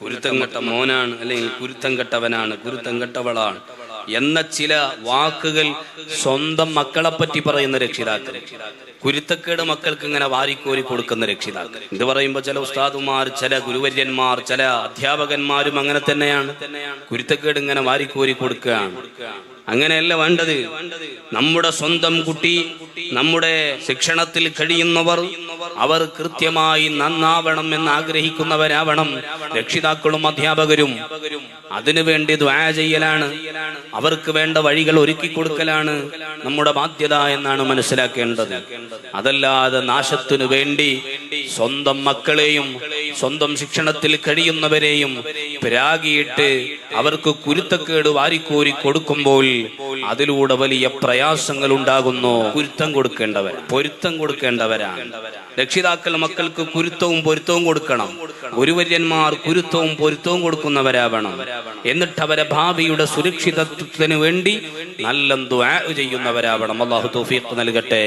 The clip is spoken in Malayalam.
കുരുത്തം കെട്ട മോനാണ് അല്ലെങ്കിൽ കുരുത്തം കെട്ടവനാണ് കുരുത്തം കെട്ടവളാണ്. എന്ന ചില വാക്കുകൾ സ്വന്തം മക്കളെ പറ്റി പറയുന്ന രക്ഷിതാക്കൾ. കുരുത്തക്കേട് മക്കൾക്ക് ഇങ്ങനെ വാരിക്കോരി കൊടുക്കുന്ന രക്ഷിതാക്കൾ. ഇത് പറയുമ്പോൾ ചില ഉസ്താദുമാർ ചില ഗുരുവര്യന്മാർ ചില അധ്യാപകന്മാരും അങ്ങനെ തന്നെയാണ്. കുരുത്തക്കേട് ഇങ്ങനെ വാരിക്കോരി കൊടുക്കുകയാണ്. അങ്ങനെയല്ല വേണ്ടത്. നമ്മുടെ സ്വന്തം കുട്ടി നമ്മുടെ ശിക്ഷണത്തിൽ കഴിയുന്നവർ അവർ കൃത്യമായി നന്നാവണം എന്ന് ആഗ്രഹിക്കുന്നവരാവണം. രക്ഷിതാക്കളും അധ്യാപകരും. അതിനുവേണ്ടി ദ്വാ ചെയ്യലാണ്. അവർക്ക് വേണ്ട വഴികൾ ഒരുക്കി കൊടുക്കലാണ് നമ്മുടെ ബാധ്യത എന്നാണ് മനസ്സിലാക്കേണ്ടത്. അതല്ലാതെ നാശത്തിനു വേണ്ടി സ്വന്തം മക്കളെയും സ്വന്തം ശിക്ഷണത്തിൽ കഴിയുന്നവരെയും പിരാകിയിട്ട് അവർക്ക് കുരുത്തക്കേട് വാരിക്കോരി കൊടുക്കുമ്പോൾ അതിലൂടെ വലിയ പ്രയാസങ്ങൾ ഉണ്ടാകുന്നു കുരുത്തം കൊടുക്കേണ്ടവർ പൊരുത്തം കൊടുക്കേണ്ടവരാണ്. രക്ഷിതാക്കൾ മക്കൾക്ക് കുരുത്തവും പൊരുത്തവും കൊടുക്കണം. ഗുരുവര്യന്മാർ കുരുത്തവും പൊരുത്തവും കൊടുക്കുന്നവരാവണം. എന്നിട്ട് അവരെ ഭാവിയുടെ സുരക്ഷിതത്വത്തിന് വേണ്ടി നല്ല ചെയ്യുന്നവരാവണം. അള്ളാഹു തൗഫീഖ് നൽകട്ടെ.